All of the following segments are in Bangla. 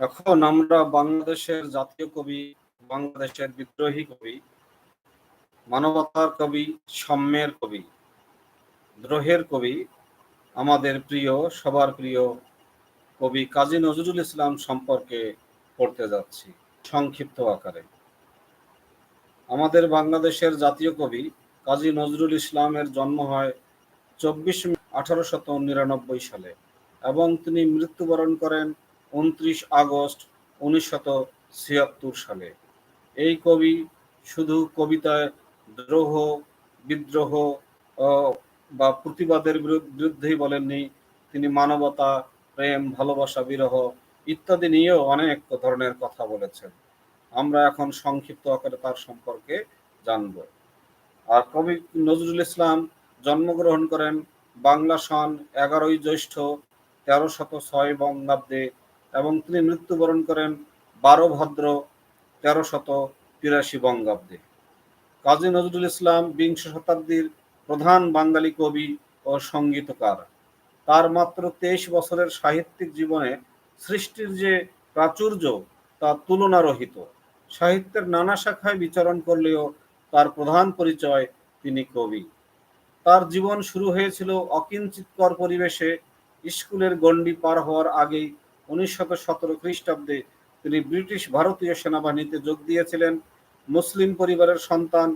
এখন আমরা বাংলাদেশের জাতীয় কবি, বাংলাদেশের বিদ্রোহী কবি, মানবতার কবি, সাম্যের কবি, দ্রোহের কবি, আমাদের প্রিয়, সবার প্রিয় কবি কাজী নজরুল ইসলাম সম্পর্কে পড়তে যাচ্ছি সংক্ষিপ্ত আকারে। আমাদের বাংলাদেশের জাতীয় কবি কাজী নজরুল ইসলামের জন্ম হয় চব্বিশ আঠারোশত নিরানব্বই সালে এবং তিনি মৃত্যুবরণ করেন উনত্রিশ আগস্ট উনিশশত ছিয়াত্তর সালে। এই কবি শুধু কবিতায় দ্রোহ, বিদ্রোহ বা প্রতিবাদের বিরুদ্ধেই বলেননি, তিনি মানবতা, প্রেম, ভালোবাসা, বিরহ ইত্যাদি নিয়েও অনেক ধরনের কথা বলেছেন। আমরা এখন সংক্ষিপ্ত আকারে তার সম্পর্কে জানব। আর কবি নজরুল ইসলাম জন্মগ্রহণ করেন বাংলা সন এগারোই জ্যৈষ্ঠ তেরো শত ছয় বঙ্গাব্দে এবং তিনি মৃত্যুবরণ করেন বারো ভদ্র তেরো শত তিরাশি বঙ্গাব্দে। কাজী নজরুল ইসলাম বিংশ শতাব্দীর প্রধান বাঙালি কবি ও সঙ্গীতকার। তার মাত্র তেইশ বছরের সাহিত্যিক জীবনে সৃষ্টির যে প্রাচুর্য তা তুলনারহিত। সাহিত্যের নানা শাখায় বিচরণ করলেও তার প্রধান পরিচয় তিনি কবি। তার জীবন শুরু হয়েছিল অকিঞ্চিতকর পরিবেশে, স্কুলের গণ্ডি পার হওয়ার আগেই উনিশশত সতেরো খ্রিস্টাব্দে তিনি ব্রিটিশ ভারতীয় সেনাবাহিনীতে যোগ দিয়েছিলেন, মুসলিম পরিবারের সন্তান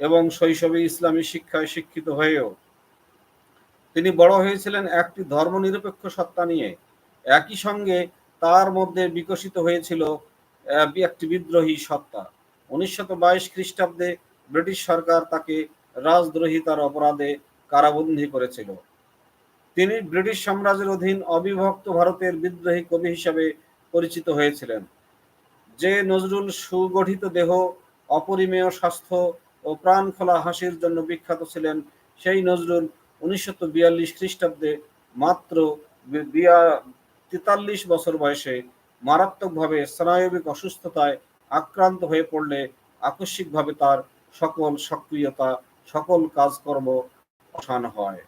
এবং শৈশবে ইসলামী শিক্ষায় শিক্ষিত হয়েও। তিনি বড় হয়েছিলেন একটি ধর্মনিরপেক্ষ সত্তা নিয়ে। একই সঙ্গে তার মধ্যে বিকশিত হয়েছিল একটি বিদ্রোহী সত্তা। উনিশশত বাইশ খ্রিস্টাব্দে ব্রিটিশ সরকার তাকে রাজদ্রোহিতার অপরাধে কারাবন্দী করেছিল। তিনি ব্রিটিশ সাম্রাজ্যের অধীন অবিভক্ত ভারতের বিদ্রোহী কবি হিসাবে পরিচিত হয়েছিলেন, যে নজরুল সুগঠিত দেহ, অপরিমেয় স্বাস্থ্য ও প্রাণ খোলা হাসির জন্য বিখ্যাত ছিলেন, সেই নজরুল উনিশশো বিয়াল্লিশ খ্রিস্টাব্দে মাত্র তেতাল্লিশ বছর বয়সে মারাত্মকভাবে স্নায়বিক অসুস্থতায় আক্রান্ত হয়ে পড়লে আকস্মিকভাবে তার সকল সক্রিয়তা, সকল কাজকর্ম অসান হয়।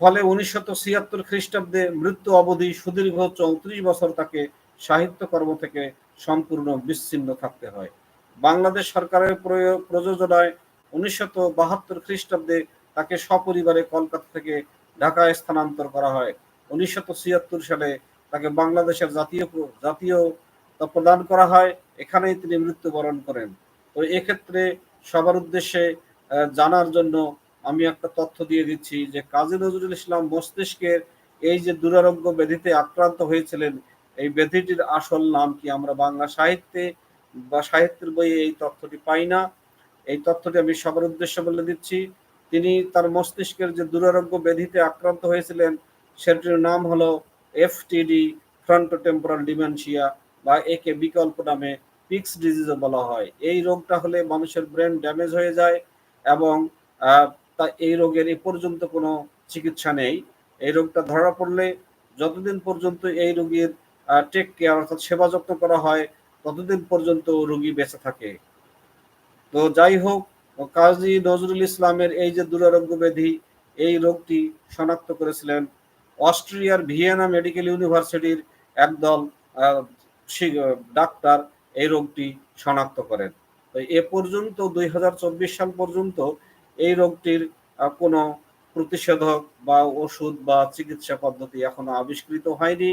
ফলে উনিশশত ছিয়াত্তর খ্রিস্টাব্দে মৃত্যু অবধি সুদীর্ঘ চৌত্রিশ বছর তাকে সাহিত্যকর্ম থেকে সম্পূর্ণ বিচ্ছিন্ন থাকতে হয়। বাংলাদেশ সরকারের প্রযোজনায় উনিশশত বাহাত্তর খ্রিস্টাব্দে তাকে সপরিবারে কলকাতা থেকে ঢাকায় স্থানান্তর করা হয়। উনিশশত ছিয়াত্তর সালে তাকে বাংলাদেশের জাতীয় জাতীয় প্রদান করা হয়। এখানেই তিনি মৃত্যুবরণ করেন। তো এক্ষেত্রে সবার উদ্দেশ্যে জানার জন্য আমি একটা তথ্য দিয়ে দিচ্ছি যে কাজী নজরুল ইসলাম মস্তিষ্কের এই যে দুরারোগ্য ব্যাধিতে আক্রান্ত হয়েছিলেন, এই ব্যাধিটির আসল নাম কি আমরা বাংলা সাহিত্যে বা সাহিত্যের বইয়ে এই তথ্যটি পাই না? এই তথ্যটি আমি সবার উদ্দেশ্যে বলে দিচ্ছি, তিনি তার মস্তিষ্কের যে দুরারোগ্য ব্যাধিতে আক্রান্ত হয়েছিলেন, সেটির নাম হলো এফটিডি ফ্রন্টোটেম্পোরাল ডিমেনশিয়া বা একে বিকল্প নামে পিক্স ডিজিজও বলা হয়। এই রোগটা হলে মানুষের ব্রেন ড্যামেজ হয়ে যায় এবং তা এই রোগের এ পর্যন্ত কোনো চিকিৎসা নেই। এই রোগটা ধরা পড়লে যতদিন পর্যন্ত এই রোগীর টেক কেয়ার অর্থাৎ সেবা যত্ন করা হয়, ততদিন পর্যন্ত রোগী বেঁচে থাকে। তো যাই হোক, কাজী নজরুল ইসলামের এই যে দুরারোগ্য ব্যাধি, এই রোগটি শনাক্ত করেছিলেন অস্ট্রিয়ার ভিয়েনা মেডিকেল ইউনিভার্সিটির একদল ডাক্তার এই রোগটি শনাক্ত করেন। তো এ পর্যন্ত, দুই হাজার চব্বিশ সাল পর্যন্ত এই রোগটির কোনো প্রতিষেধক বা ওষুধ বা চিকিৎসা পদ্ধতি এখনও আবিষ্কৃত হয়নি।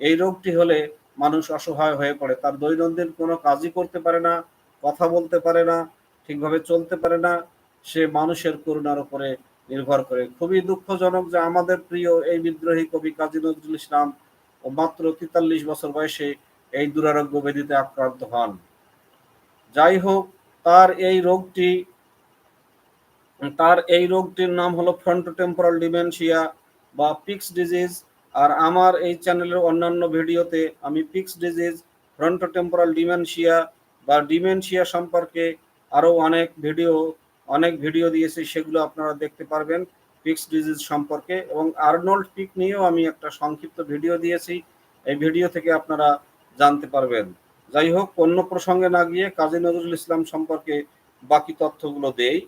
এই রোগটি হলে মানুষ অসহায় হয়ে পড়ে, তার দৈনন্দিন কোনো কাজই করতে পারে না, কথা বলতে পারে না, ঠিকভাবে চলতে পারে না। সে মানুষের করুণার উপরে নির্ভর করে। খুবই দুঃখজনক যে আমাদের প্রিয় এই বিদ্রোহী কবি কাজী নজরুল ইসলাম মাত্র তেতাল্লিশ বছর বয়সে এই দুরারোগ্য ব্যাধিতে আক্রান্ত হন। যাই হোক, তার এই রোগটি তার এই রোগটির নাম হলো ফ্রন্টোটেম্পোরাল ডিমেনশিয়া বা পিক্স ডিজিজ আর আমার এই চ্যানেলের অন্যান্য ভিডিওতে আমি পিক্স ডিজিজ ফ্রন্টোটেম্পোরাল ডিমেনশিয়া বা ডিমেনশিয়া সম্পর্কে আরও অনেক ভিডিও অনেক ভিডিও দিয়েছি, সেগুলো আপনারা দেখতে পারবেন পিক্স ডিজিজ সম্পর্কে। এবং আর্নল্ড পিক নিয়েও আমি একটা সংক্ষিপ্ত ভিডিও দিয়েছি, এই ভিডিও থেকে আপনারা জানতে পারবেন। যাই হোক, অন্য প্রসঙ্গে না গিয়ে কাজী নজরুল ইসলাম সম্পর্কে বাকি তথ্যগুলো দেই।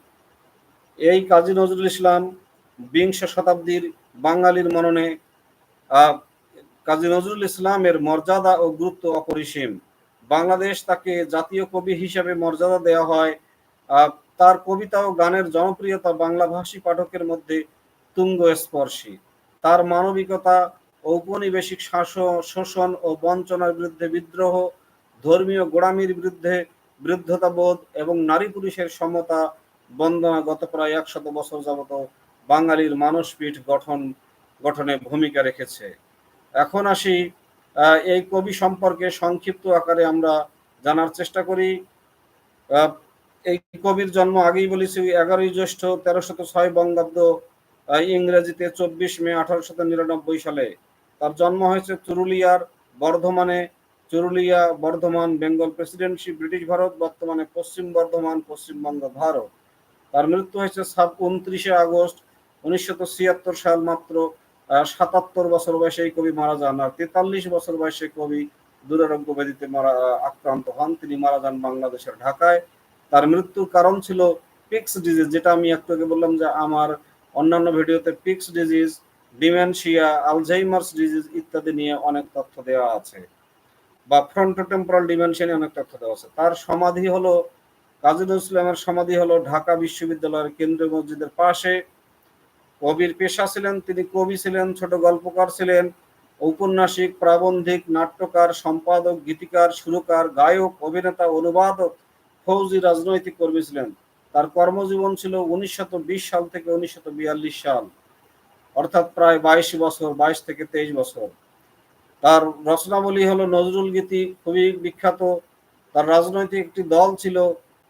এই কাজী নজরুল ইসলাম বিংশ শতাব্দীর বাঙালির মননে কাজী নজরুল ইসলামের মর্যাদা ও গুরুত্ব অপরিসীম। বাংলাদেশ তাকে জাতীয় কবি হিসেবে মর্যাদা দেওয়া হয়। তার কবিতা ও গানের জনপ্রিয়তা বাংলা ভাষী পাঠকের মধ্যে তুঙ্গ স্পর্শী তার মানবিকতা ঔপনিবেশিক শাসন শোষণ ও বঞ্চনার বিরুদ্ধে বিদ্রোহ, ধর্মীয় গোড়ামির বিরুদ্ধে বিরুদ্ধতাবোধ এবং নারী পুরুষের সমতা বন্দনা গত প্রায় একশত বছর যাবত বাঙালির মানসপীঠ গঠন, গঠনে ভূমিকা রেখেছে। এখন আসি এই কবি সম্পর্কে সংক্ষিপ্ত আকারে আমরা জানার চেষ্টা করি। এই কবির জন্ম আগেই বলেছি, এগারোই জ্যৈষ্ঠ তেরোশত ছয় বঙ্গাব্দ ইংরেজিতে চব্বিশ মে আঠারোশত নিরানব্বই সালে। তার জন্ম হয়েছে চুরুলিয়ার বর্ধমানে। Churulia Bardhaman Bengal presidency, British Bharat, বর্তমানে পশ্চিম বর্ধমান, পশ্চিমবঙ্গ, ভারত। তার মৃত্যু হয়েছে সাত উনত্রিশে আগস্ট উনিশশো ছিয়াত্তর সাল মাত্র সাতাত্তর বছর বয়সে এই কবি মারা যান আর তেতাল্লিশ বছর বয়সে কবি দুরারোগ্য ব্যাধিতে মারা আক্রান্ত হন। তিনি মারা যান বাংলাদেশের ঢাকায়। তার মৃত্যুর কারণ ছিল পিক্স ডিজিজ, যেটা আমি একটু আগে বললাম যে আমার অন্যান্য ভিডিওতে Pick's disease, dementia, Alzheimer's disease ইত্যাদি নিয়ে অনেক তথ্য দেওয়া আছে। বা ফ্রন্টোটেম্পোরাল ডিমেনশনে অনেক তথ্য দেওয়া আছে। তার সমাধি হলো কাজী নজরুল ইসলামের সমাধি হলো ঢাকা বিশ্ববিদ্যালয়ের কেন্দ্রীয় মসজিদের পাশে। কবির পেশা ছিলেন, তিনি কবি ছিলেন, ছোট গল্পকার ছিলেন, ঔপন্যাসিক, প্রাবন্ধিক, নাট্যকার, সম্পাদক, গীতিকার, সুরকার, গায়ক, অভিনেতা, অনুবাদক, ফৌজি, রাজনৈতিক কর্মী ছিলেন। তার কর্মজীবন ছিল উনিশশত সাল থেকে উনিশশত সাল, অর্থাৎ প্রায় বাইশ বছর, বাইশ থেকে তেইশ বছর। তার রচনাবলী হলো নজরুল গীতি, খুবই বিখ্যাত। তার রাজনৈতিক একটি দল ছিল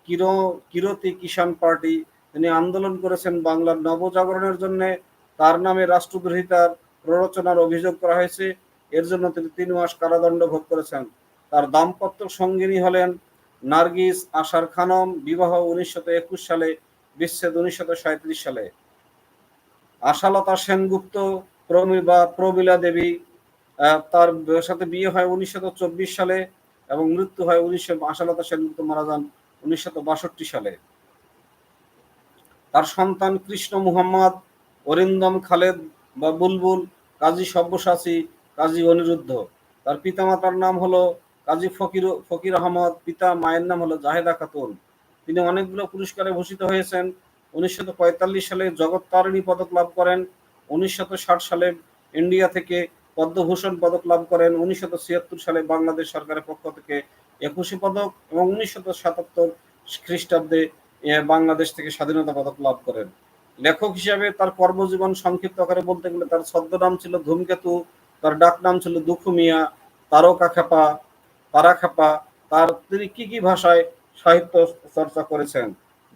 কিরো, কিরতি কিষাণ পার্টি তিনি আন্দোলন করেছেন বাংলার নবজাগরণের জন্য। তার নামে রাষ্ট্রদ্রোহিতার প্ররোচনার অভিযোগ করা হয়েছে। এর জন্য তিনি তিন মাস কারাদণ্ড ভোগ করেছেন। তার দাম্পত্য সঙ্গিনী হলেন নার্গিস আশার খানম, বিবাহ উনিশশত একুশ সালে, বিচ্ছেদ সাঁত্রিশ সালে। আশালতা সেনগুপ্ত প্রমি বা প্রমীলা দেবী তার সাথে বিয়ে হয় চব্বিশ সালে এবং মৃত্যু হয় উনিশশো আশালতা সেনগুপ্ত মারা যান উনিশশত সালে। তার সন্তান কৃষ্ণ মুহাম্মদ, অরিন্দম খালেদ বা বুলবুল, কাজী সব্যসাচী, কাজী অনিরুদ্ধ। তার পিতামাতার নাম হলো কাজী ফকির ফকির আহমদ, পিতা মায়ের নাম হলো জাহেদা খাতুন। তিনি অনেকগুলো পুরস্কারে ভূষিত হয়েছেন। উনিশশো সালে জগৎ তারিণী পদক লাভ করেন। উনিশশো ষাট সালে ইন্ডিয়া থেকে পদ্মভূষণ পদক লাভ করেন। উনিশশো সালে বাংলাদেশ সরকারের পক্ষ থেকে একুশে পদক এবং উনিশশো সাতাত্তর খ্রিস্টাব্দে বাংলাদেশ থেকে স্বাধীনতা পদক লাভ করেন। লেখক হিসাবে তার কর্মজীবন সংক্ষিপ্ত আকারে বলতে গেলে তার ছদ্মনাম ছিল ধূমকেতু, তার ডাক নাম ছিল দুখু মিয়া তারকা খেপা, তারা খেপা, তার তিনি কি কি ভাষায় সাহিত্য চর্চা করেছেন?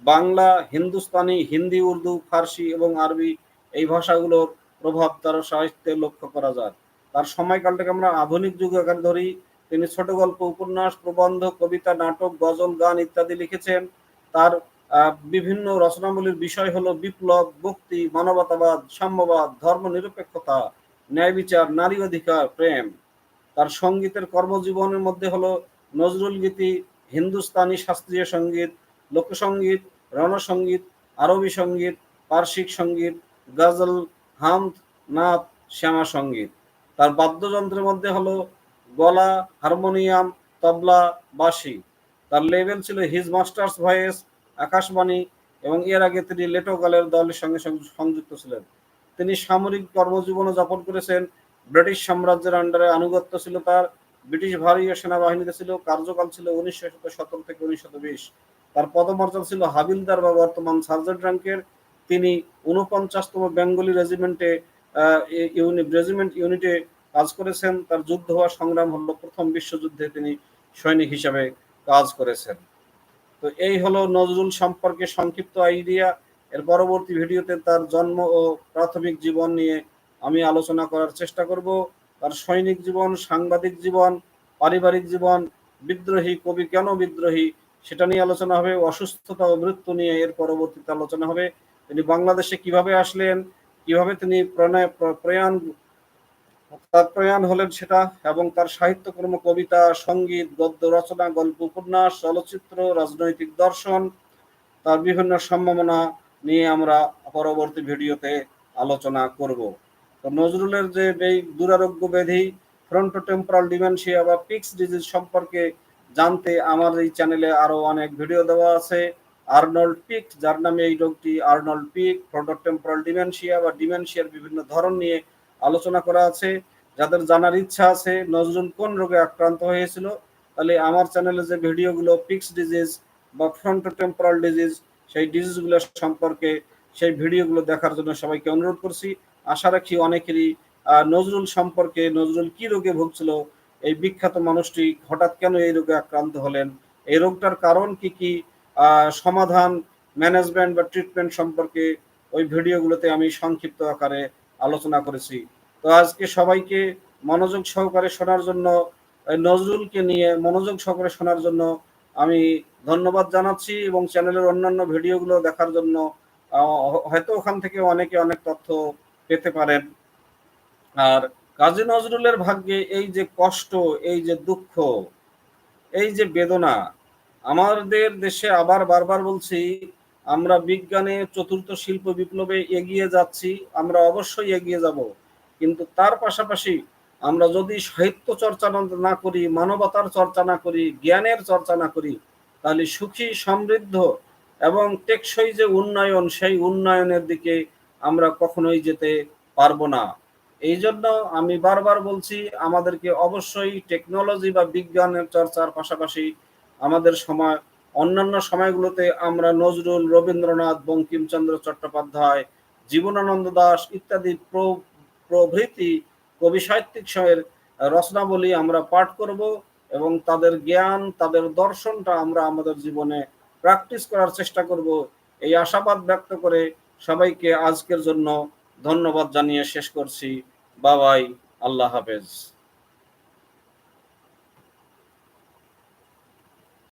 বাংলা, হিন্দুস্তানি, হিন্দি, উর্দু, ফার্সি এবং আরবি এই ভাষাগুলোর প্রভাব তার সাহিত্যে লক্ষ্য করা যায়। তার সময়কালটাকে আমরা আধুনিক যুগ আকারে ধরি। তিনি ছোট গল্প, উপন্যাস প্রবন্ধ কবিতা, নাটক, গজল, গান ইত্যাদি লিখেছেন। তার বিভিন্ন রচনাবলীর বিষয় হলো বিপ্লব মুক্তি মানবতাবাদ, সাম্যবাদ ধর্ম নিরপেক্ষতা ন্যায় বিচার, নারী অধিকার, প্রেম। তার সঙ্গীতের কর্মজীবনের মধ্যে হলো নজরুল গীতি, হিন্দুস্তানি শাস্ত্রীয় সংগীত, লোকসঙ্গীত, রণসঙ্গীত, আরবি সংগীত, পার্শ্বিক সংগীত, গজল, হামদ নাথ শ্যামা সংগীত। তার বাদ্যযন্ত্রের মধ্যে হলো গলা, হারমোনিয়াম, তবলা, বাঁশি। তার লেভেল ছিল হিজ মাস্টার্স ভয়েস আকাশবাণী এবং এর আগে তিনি লেটোগালের দলের সঙ্গে সংযুক্ত ছিলেন। তিনি সামরিক কর্মজীবনও যাপন করেছেন। ব্রিটিশ সাম্রাজ্যের আন্ডারে আনুগত্য ছিল তার। ব্রিটিশ ভারতীয় সেনাবাহিনীতে ছিল। কার্যকাল ছিল উনিশশো সতেরো থেকে উনিশশো বিশ। তার পদমর্যাদা ছিল হাবিলদার বা বর্তমান সার্জেন্ট র্যাঙ্কের। তিনি উনপঞ্চাশতম বেঙ্গলি রেজিমেন্টে রেজিমেন্ট ইউনিটে কাজ করেছেন, তার যুদ্ধ হওয়া সংগ্রাম হলো প্রথম বিশ্বযুদ্ধে তিনি সৈনিক হিসাবে কাজ করেছেন। তো এই হলো নজরুল সম্পর্কে সংক্ষিপ্ত আইডিয়া। এর পরবর্তী ভিডিওতে তার জন্ম ও প্রাথমিক জীবন নিয়ে আমি আলোচনা করার চেষ্টা করব। তার সৈনিক জীবন, সাংবাদিক জীবন, পারিবারিক জীবন, বিদ্রোহী কবি কেন বিদ্রোহী সেটা নিয়ে আলোচনা হবে, অসুস্থতা ও মৃত্যু নিয়ে এর পরবর্তীতে আলোচনা হবে। তিনি বাংলাদেশে কীভাবে আসলেন, কীভাবে তিনি প্রণয় প্রয়াণ তার হলেন সেটা এবং তার সাহিত্যকর্ম, কবিতা, সংগীত, গদ্য, রচনা, গল্প, উপন্যাস, চলচ্চিত্র, রাজনৈতিক দর্শন, তার বিভিন্ন সম্ভাবনা নিয়ে আমরা পরবর্তী ভিডিওতে আলোচনা করব। তো নজরুলের যে এই দুরারোগ্য ব্যাধি ফ্রন্টোটেম্পোরাল ডিমেনশিয়া বা পিক্স ডিজিজ সম্পর্কে জানতে আমার এই চ্যানেলে আরও অনেক ভিডিও দেওয়া আছে। আর্নল্ড পিক, যার নামে এই রোগটি আর্নল্ড পিক ফ্রন্টোটেম্পোরাল ডিমেনশিয়া বা ডিমেনশিয়ার বিভিন্ন ধরন নিয়ে আলোচনা করা আছে। যাদের জানার ইচ্ছা আছে, নজরুল কোন রোগে আক্রান্ত হয়েছিল, তাহলে আমার চ্যানেলে যে ভিডিওগুলো পিক্স ডিজিজ বা ফ্রন্টোটেম্পোরাল ডিজিজ সেই ডিজিজগুলো সম্পর্কে সেই ভিডিওগুলো দেখার জন্য সবাইকে অনুরোধ করছি। আশা রাখি অনেকেরই নজরুল সম্পর্কে, নজরুল কি রোগে ভুগছিল, এই বিখ্যাত মানুষটি হঠাৎ কেন এই রোগে আক্রান্ত হলেন, এই রোগটার কারণ কি কি সমাধান ম্যানেজমেন্ট বা ট্রিটমেন্ট সম্পর্কে ওই ভিডিওগুলোতে আমি সংক্ষিপ্ত আকারে আলোচনা করেছি। তো আজকে সবাইকে মনোযোগ সহকারে শোনার জন্য নজরুলকে নিয়ে মনোযোগ সহকারে শোনার জন্য আমি ধন্যবাদ জানাচ্ছি এবং চ্যানেলের অন্যান্য ভিডিওগুলো দেখার জন্য হয়তো ওখান থেকে অনেকে অনেক তথ্য পেতে পারেন। আর কাজী নজরুলের ভাগ্যে এই যে কষ্ট, এই যে দুঃখ, এই যে বেদনা, আমাদের দেশে আবার বারবার বলছি আমরা বিজ্ঞানে চতুর্থ শিল্প বিপ্লবে এগিয়ে যাচ্ছি, আমরা অবশ্যই এগিয়ে যাব। কিন্তু তার পাশাপাশি আমরা যদি সাহিত্য চর্চা না- করি, মানবতার চর্চা না করি, জ্ঞানের চর্চা না করি, তাহলে সুখী, সমৃদ্ধ এবং টেকসই যে উন্নয়ন, সেই উন্নয়নের দিকে আমরা কখনোই যেতে পারব না। এই জন্য আমি বারবার বলছি, আমাদেরকে অবশ্যই টেকনোলজি বা বিজ্ঞানের চর্চার পাশাপাশি আমাদের সময় অন্যান্য সময়গুলোতে আমরা নজরুল, রবীন্দ্রনাথ, বঙ্কিমচন্দ্র চট্টোপাধ্যায়, জীবনানন্দ দাস ইত্যাদি প্র- প্রভৃতি কবি সাহিত্যিক সময়ের রচনাবলী আমরা পাঠ করব এবং তাদের জ্ঞান, তাদের দর্শনটা আমরা আমাদের জীবনে প্র্যাকটিস করার চেষ্টা করব। এই আশাবাদ ব্যক্ত করে সবাইকে আজকের জন্য ধন্যবাদ জানিয়ে শেষ করছি। বাবাই, আল্লাহ হাফেজ।